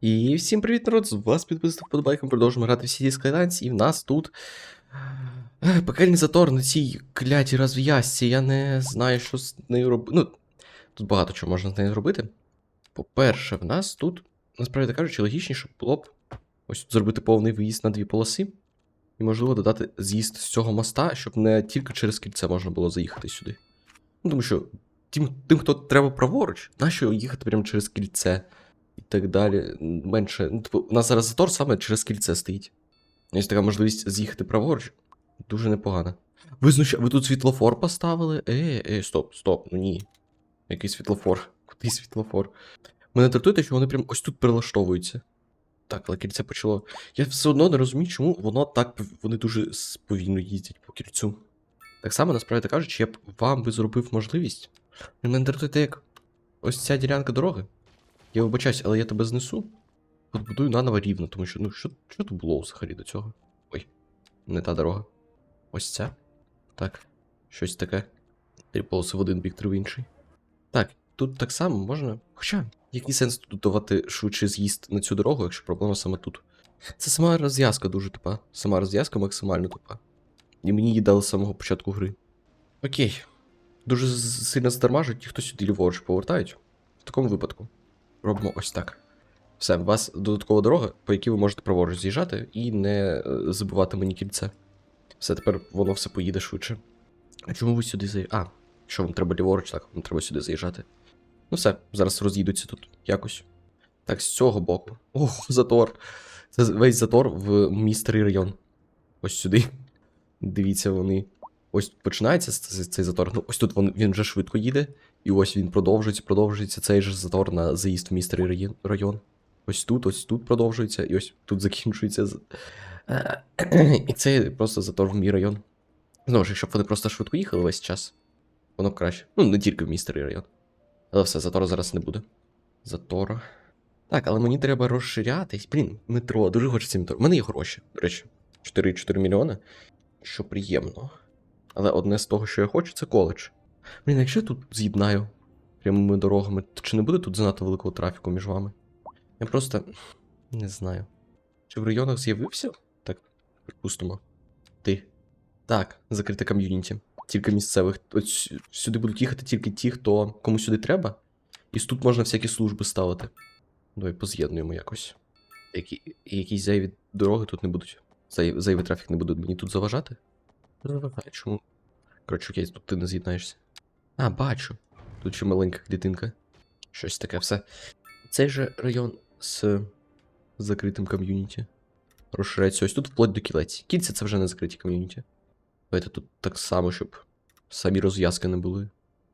І всім привіт, народ! З вас підписав подобайком, продовжуємо грати в City Skylines, і в нас тут е, пекельний затор на цій клятій розв'язці. Я не знаю, що з нею робити. Ну, тут багато чого можна з нею зробити. По-перше, в нас тут, насправді кажучи, логічніше було б ось тут зробити повний виїзд на дві полоси. І, можливо, додати з'їзд з цього моста, щоб не тільки через кільце можна було заїхати сюди. Ну, тому що тим, тим хто треба праворуч, нащо їхати прямо через кільце? Так далі. Менше. Ну, типу, у нас зараз затор саме через кільце стоїть. Є така можливість з'їхати праворуч. Дуже непогано. Ви знуща... Ви тут світлофор поставили? Е, е, стоп, стоп, ну ні. Який світлофор? Куди світлофор? Мене дратує, що вони прям ось тут прилаштовуються. Так, але кільце почало. Я все одно не розумію, чому воно так. Вони дуже с- повільно їздять по кільцю. Так само, насправді кажучи, я б вам би зробив можливість. Мене дратує як ось ця ділянка дороги. Я вибачаюсь, але я тебе знесу. Подбудую наново рівно, тому що, ну, що, що тут було взагалі до цього? Ой, не та дорога. Ось ця. Так, щось таке. Три полоси в один бік, три в інший. Так, тут так само можна. Хоча, який сенс тут давати швидше з'їзд на цю дорогу, якщо проблема саме тут? Це сама розв'язка дуже тупа. Сама розв'язка максимально тупа. І мені її дали з самого початку гри. Окей. Дуже сильно затормажують ті, хто сюди ліворуч повертають. В такому випадку. Робимо ось так. Все, у вас додаткова дорога, по якій ви можете праворуч з'їжджати і не е, забувати мені кільце. Все, тепер воно все поїде швидше. А чому ви сюди заїжджаєте? А, що вам треба ліворуч, так, вам треба сюди заїжджати. Ну все, зараз роз'їдуться тут якось. Так, з цього боку. Ох, затор. Це весь затор в містерий район. Ось сюди. Дивіться, вони. Ось починається цей затор. Ну, ось тут він, він вже швидко їде. І ось він продовжується, продовжується цей же затор на заїзд в містерий район. Ось тут, ось тут продовжується, і ось тут закінчується. І це просто затор в мій район. Знову ж, якщо б вони просто швидко їхали весь час, воно б краще. Ну, не тільки в містерий район. Але все, затора зараз не буде. Затора. Так, але мені треба розширятись. Блін, метро, дуже хочеться метро. У мене є гроші, до речі. 4,4 мільйони. Що приємно. Але одне з того, що я хочу, це коледж. Блін, якщо я тут з'єднаю прямими дорогами, то чи не буде тут занадто великого трафіку між вами? Я просто не знаю. Чи в районах з'явився? Так, припустимо. Ти. Так, закрите ком'юніті. Тільки місцевих. Ось сюди будуть їхати тільки ті, хто кому сюди треба. І тут можна всякі служби ставити. Давай поз'єднуємо якось. Які, якісь зайві дороги тут не будуть. Зай, зайвий трафік не будуть мені тут заважати? Заважає, чому? Коротше, окей, тут ти не з'єднаєшся. А, бачу. Тут ще маленька клітинка. Щось таке все. Цей же район з закритим ком'юніті. Розширяється ось тут вплоть до кілець. Кільця це вже не закриті ком'юніті. Давайте тут так само, щоб самі розв'язки не були.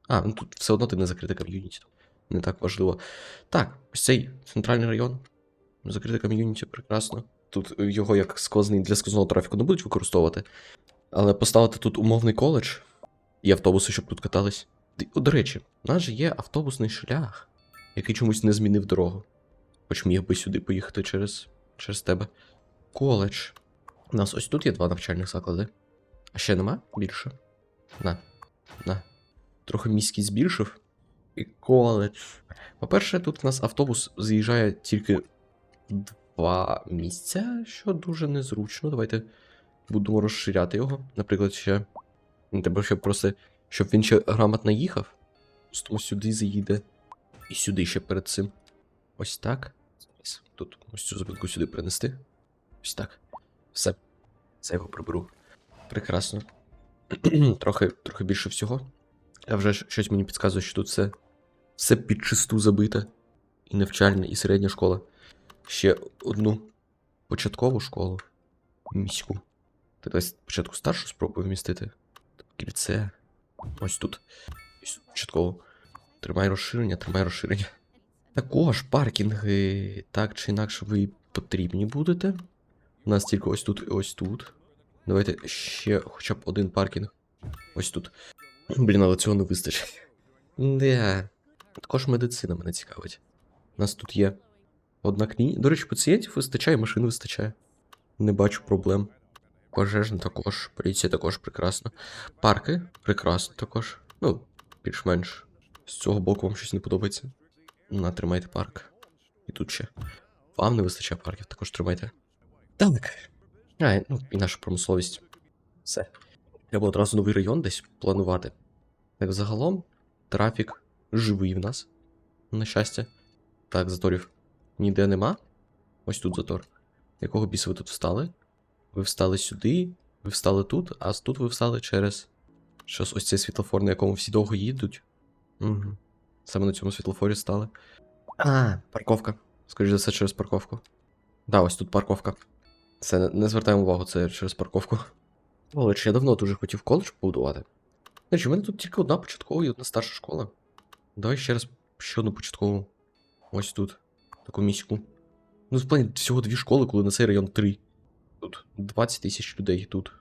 А, ну тут все одно ти не закрите ком'юніті. Не так важливо. Так, ось цей центральний район. Закрите ком'юніті, прекрасно. Тут його як сквозний для сквозного трафіку не будуть використовувати. Але поставити тут умовний коледж і автобуси, щоб тут катались. До речі, у нас же є автобусний шлях, який чомусь не змінив дорогу. Хоч міг би сюди поїхати через, через тебе. Коледж. У нас ось тут є два навчальних заклади. А ще нема більше. На. На. Трохи міськість збільшив. І коледж. По-перше, тут у нас автобус заїжджає тільки два місця, що дуже незручно. Давайте будемо розширяти його. Наприклад, ще. Треба, щоб просто. Щоб він ще грамотно їхав. Просто сюди заїде. І сюди ще перед цим. Ось так. Тут ось цю зупинку сюди принести. Ось так. Все. Це його приберу. Прекрасно. трохи, трохи більше всього. А вже щось мені підказує, що тут все, все під чисту забите. І навчальна, і середня школа. Ще одну початкову школу. Міську. Давай спочатку старшу спробую вмістити. Кільце. Ось тут початково. Тримай розширення, тримай розширення. Також паркінги, так чи інакше, ви потрібні будете. У нас тільки ось тут і ось тут. Давайте ще хоча б один паркінг. Ось тут. Блін, але цього не вистачить. Де. Також медицина мене цікавить. У нас тут є одна клініка. До речі, пацієнтів вистачає, машин вистачає. Не бачу проблем. Пожежна також, поліція також прекрасно. Парки прекрасно також. Ну, більш-менш. З цього боку вам щось не подобається. На, тримайте парк. І тут ще. вам не вистачає парків, також тримайте. Так. А, ну, і наша промисловість. Все. Треба одразу новий район десь планувати. Так, загалом, трафік живий в нас. На щастя. Так, заторів ніде нема. Ось тут затор. Якого біса ви тут встали? Ви встали сюди, ви встали тут, а тут ви встали через. Щось ось цей світлофор, на якому всі довго їдуть. Угу. Саме на цьому світлофорі стали. А, парковка. Скоріше за все, через парковку. Да, ось тут парковка. Це не, звертаємо увагу, це через парковку. Коледж, я давно дуже хотів коледж побудувати. Значить, у мене тут тільки одна початкова і одна старша школа. Давай ще раз ще одну початкову. Ось тут. Таку міську. Ну, в плані всього дві школи, коли на цей район три. Тут 20 тисяч людей, тут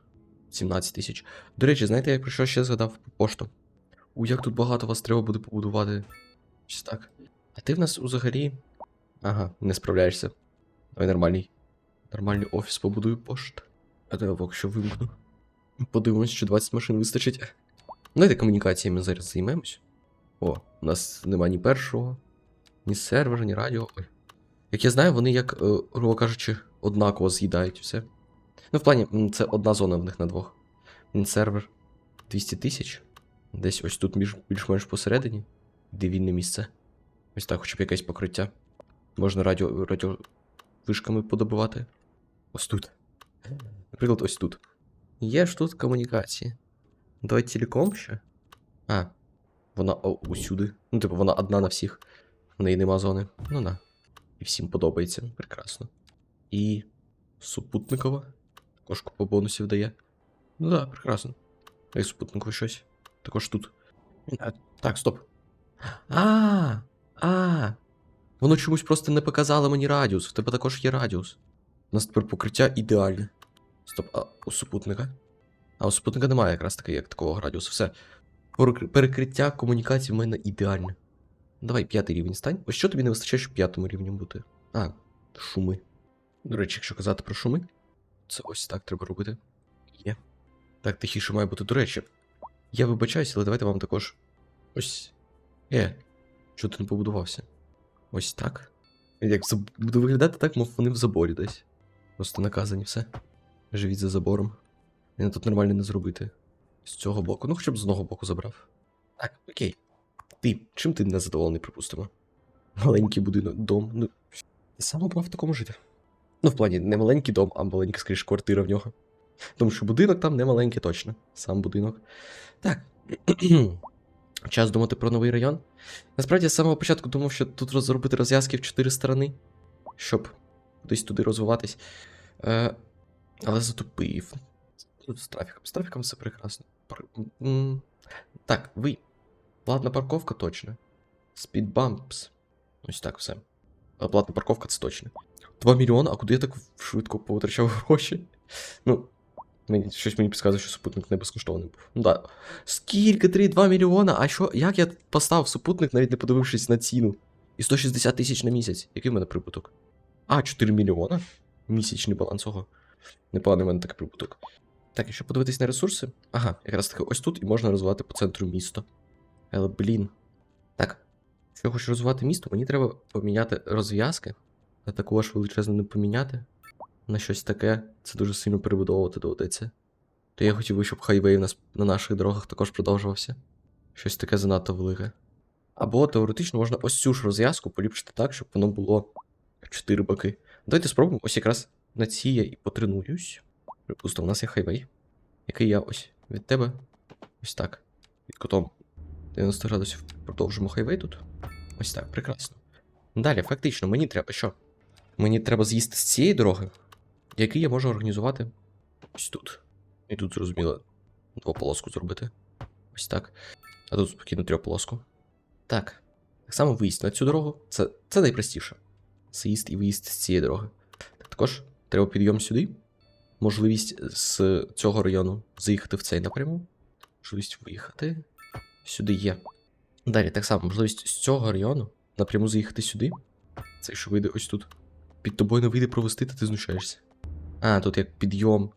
17 тисяч. До речі, знаєте, я про що ще згадав пошту? У як тут багато вас треба буде побудувати. Ось так. А ти в нас взагалі. Ага, не справляєшся. Давай нормальний. Нормальний офіс побудую пошт. А я поки що вимкну. Подивимось, що 20 машин вистачить. Давайте комунікаціями зараз займемось. О, у нас нема ні першого, ні сервера, ні радіо. Ой. Як я знаю, вони, як, е, грубо кажучи, однаково з'їдають все. Ну, в плані, це одна зона в них на двох. Він сервер 200 тисяч. Десь ось тут більш-менш посередині. Де вільне місце. Ось так, хоча б якесь покриття. Можна радіо, радіо вишками подобувати. Ось тут. Наприклад, ось тут. Є ж тут комунікації. Давай телеком ще. А, вона о, усюди. Ну, типу, вона одна на всіх. В неї нема зони. Ну да. І всім подобається. Прекрасно. І супутникова. Також купа бонусів дає. Ну да, прекрасно. А і супутникове щось. Також тут. А, так, стоп. А, а. Воно чомусь просто не показало мені радіус. В тебе також є радіус. У нас тепер покриття ідеальне. Стоп, а у супутника? А у супутника немає якраз таки як такого радіусу. Все. Перекриття комунікацій в мене ідеальне. Давай п'ятий рівень стань. Ось що тобі не вистачає, щоб п'ятому рівні бути? А, шуми. До речі, якщо казати про шуми, це ось так треба робити. Є. Так, тихіше має бути. До речі, я вибачаюся, але давайте вам також. Ось. Е, що ти не побудувався? Ось так. Як буде виглядати так, мов вони в заборі десь. Просто наказані все. Живіть за забором. Мене тут нормально не зробити. З цього боку. Ну, хоча б з одного боку забрав. Так, окей. Ти, чим ти не задоволений, припустимо? Маленький будинок, дом. Ну, ти сам обрав в такому жити. Ну, в плані, не маленький дом, а маленька, скоріш, квартира в нього. Тому що будинок там не маленький точно. Сам будинок. Так. Час думати про новий район. Насправді, я з самого початку думав, що тут розробити розв'язки в чотири сторони, щоб кудись туди розвиватись. Е, але затупив. З трафіком. З трафіком все прекрасно. Пр- м, Так, ви. Платна парковка точно. Спідбампс. Ось так все. Платна парковка це точно. 2 мільйони, а куди я так швидко повитрачав гроші? Ну, мені, щось мені підказує, що супутник не безкоштовний був. Ну да. Скільки 3,2 мільйона? А що? Як я поставив супутник, навіть не подивившись на ціну? І 160 тисяч на місяць. Який в мене прибуток? А, 4 мільйона? Місячний баланс ого. Непоганий в мене такий прибуток. Так, якщо подивитись на ресурси. Ага, якраз таки ось тут і можна розвивати по центру місто. Але, блін. Так. Якщо я хочу розвивати місто, мені треба поміняти розв'язки. А також величезно не поміняти. На щось таке. Це дуже сильно перебудовувати доведеться. То я хотів би, щоб хайвей нас на наших дорогах також продовжувався. Щось таке занадто велике. Або теоретично можна ось цю ж розв'язку поліпшити так, щоб воно було чотири боки. Давайте спробуємо. Ось якраз на цій я і потренуюсь. Припустимо, у нас є хайвей, який я ось від тебе. Ось так. Від котом 90 градусів продовжимо хайвей тут. Ось так, прекрасно. Далі, фактично, мені треба що? Мені треба з'їсти з цієї дороги, який я можу організувати ось тут. І тут, зрозуміло, двополоску зробити. Ось так. А тут спокійно трьохполоску. Так. Так само виїзд на цю дорогу. Це, це найпростіше. Заїзд і виїзд з цієї дороги. Так, також треба підйом сюди. Можливість з цього району заїхати в цей напряму. Можливість виїхати. Сюди є. Далі, так само, можливість з цього району напряму заїхати сюди. Це що вийде ось тут. Під тобою не вийде провести, та ти знущаєшся. А, тут як підйом.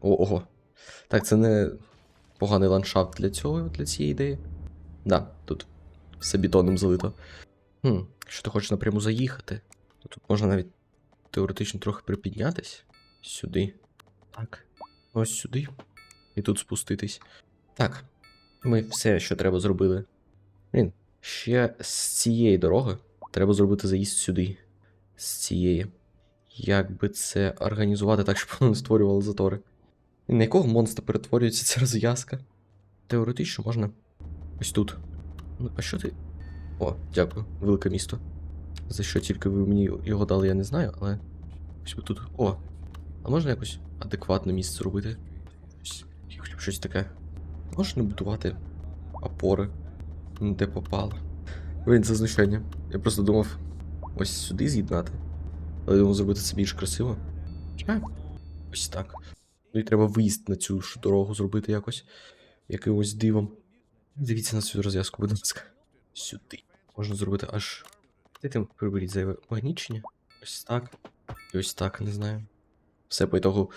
О, ого. Так, це не поганий ландшафт для цього, для цієї ідеї. Да, тут все бетоном залито. Хм, якщо ти хочеш напряму заїхати, тут можна навіть теоретично трохи припіднятись. Сюди. Так. Ось сюди. І тут спуститись. Так. Ми все, що треба, зробили. Блін, ще з цієї дороги треба зробити заїзд сюди. З цієї. Як би це організувати так, щоб воно не створювало затори? І на якого монстра перетворюється ця розв'язка? Теоретично можна. Ось тут. Ну, а що ти. О, дякую, велике місто. За що тільки ви мені його дали, я не знаю, але. Ось би тут. О! А можна якось адекватне місце зробити? Ось, щось таке. Можна будувати опори, де попало. Блін, це знущання. Я просто думав ось сюди з'єднати. Але я думав зробити це більш красиво. А, ось так. Ну і треба виїзд на цю ж дорогу зробити якось. Якимось дивом. Дивіться на цю розв'язку, будь ласка. Сюди. Можна зробити аж. Там приберіть зайве магнічення? Ось так. І ось так, не знаю. Все по ітогу.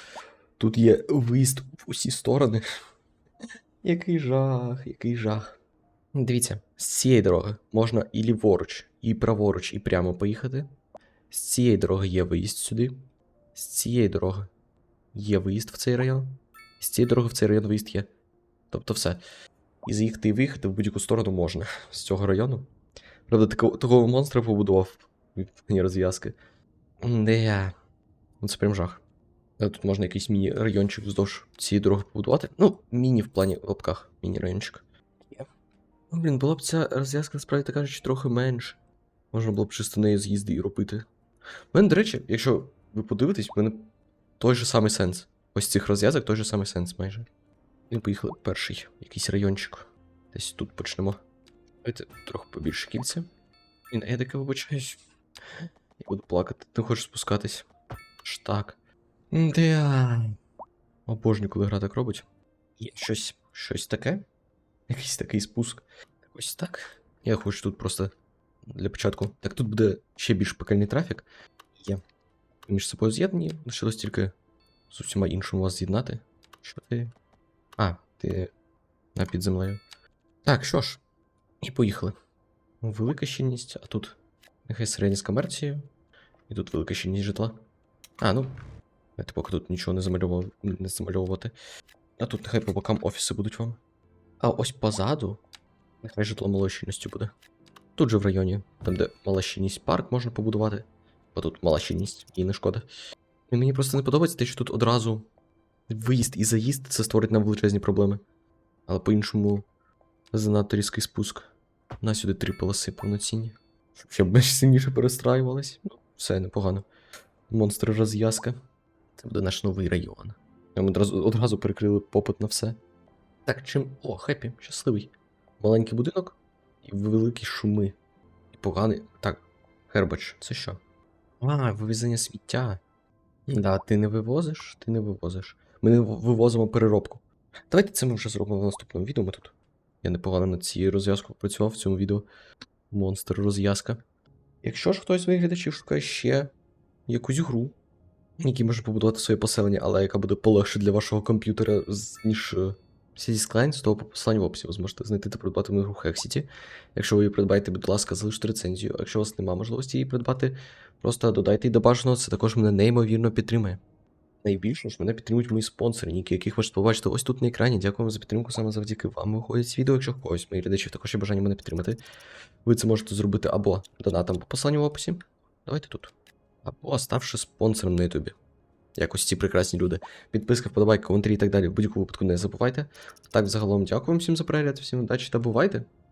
Тут є виїзд в усі сторони. Який жах, який жах. Дивіться, з цієї дороги можна і ліворуч, і праворуч, і прямо поїхати. З цієї дороги є виїзд сюди. З цієї дороги є виїзд в цей район. З цієї дороги в цей район виїзд є. Тобто все. І заїхати і виїхати в будь-яку сторону можна з цього району. Правда, такого, такого монстра побудував мені розв'язки. Де. Ну це прям жах. Тут можна якийсь міні-райончик вздовж цієї дороги побудувати. Ну, міні в плані в лапках, міні-райончик. Ну, блін, була б ця розв'язка, насправді так кажучи, трохи менше. Можна було б чисто нею з'їзди і робити. У мене, до речі, якщо ви подивитесь, в мене той же самий сенс. Ось цих розв'язок той же самий сенс майже. І поїхали перший якийсь райончик. Десь тут почнемо. Давайте трохи побільше кільця. І я таке вибачаюсь. Я буду плакати, не хочу спускатись. Ж так. Да. Обожнюю, коли гра так робить. Є щось, щось таке. Якийсь такий спуск. Ось так. Я хочу тут просто для початку. Так тут буде ще більш пекельний трафік. Є. Між собою з'єднані. Лишилось тільки з усіма іншим вас з'єднати. Що ти? А, ти на під землею. Так, що ж. І поїхали. Велика щільність, а тут нехай середня з комерцією. І тут велика щільність житла. А, ну. Давайте поки тут нічого не замальовувати. А тут нехай по бокам офіси будуть вам. А ось позаду. Нехай житло малої щільності буде. Тут же в районі, там, де мала щільність парк можна побудувати. Бо тут мала щільність, їй не шкода. І мені просто не подобається те, що тут одразу виїзд і заїзд це створить нам величезні проблеми. Але по-іншому занадто різкий спуск. На сюди три полоси повноцінні. Щоб ще більш сильніше перестраювались. Ну, все непогано. Монстр розв'язка. Це буде наш новий район. Ми одразу, одразу перекрили попит на все. Так, чим. О, хеппі, щасливий. Маленький будинок і великі шуми. І поганий. Так, Гербач, це що? А, вивезення сміття. Да, ти не вивозиш, ти не вивозиш. Ми не вивозимо переробку. Давайте це ми вже зробимо в наступному відео. Ми тут. Я непогано над цією розв'язкою працював в цьому відео. Монстр розв'язка. Якщо ж хтось з моїх глядачів шукає ще якусь гру, в якій може побудувати своє поселення, але яка буде полегше для вашого комп'ютера, ніж е, Cities Skylines, то по посиланню в описі ви зможете знайти та придбати мою гру Hexity. Якщо ви її придбаєте, будь ласка, залиште рецензію. Якщо у вас немає можливості її придбати, просто додайте її до бажаного, це також мене неймовірно підтримує. Найбільше ж мене підтримують мої спонсори, ніки яких ви ж побачите ось тут на екрані. Дякую вам за підтримку саме завдяки вам. Виходять з відео, якщо когось моїх глядачів також є бажання мене підтримати. Ви це можете зробити або донатом по посиланню в описі. Давайте тут. Або ставши спонсором на Ютубі. Якось ці прекрасні люди. Підписка, вподобайка, коментарі і так далі. Будь-якому випадку не забувайте. Так, загалом, дякую всім за перегляд, всім удачі та бувайте!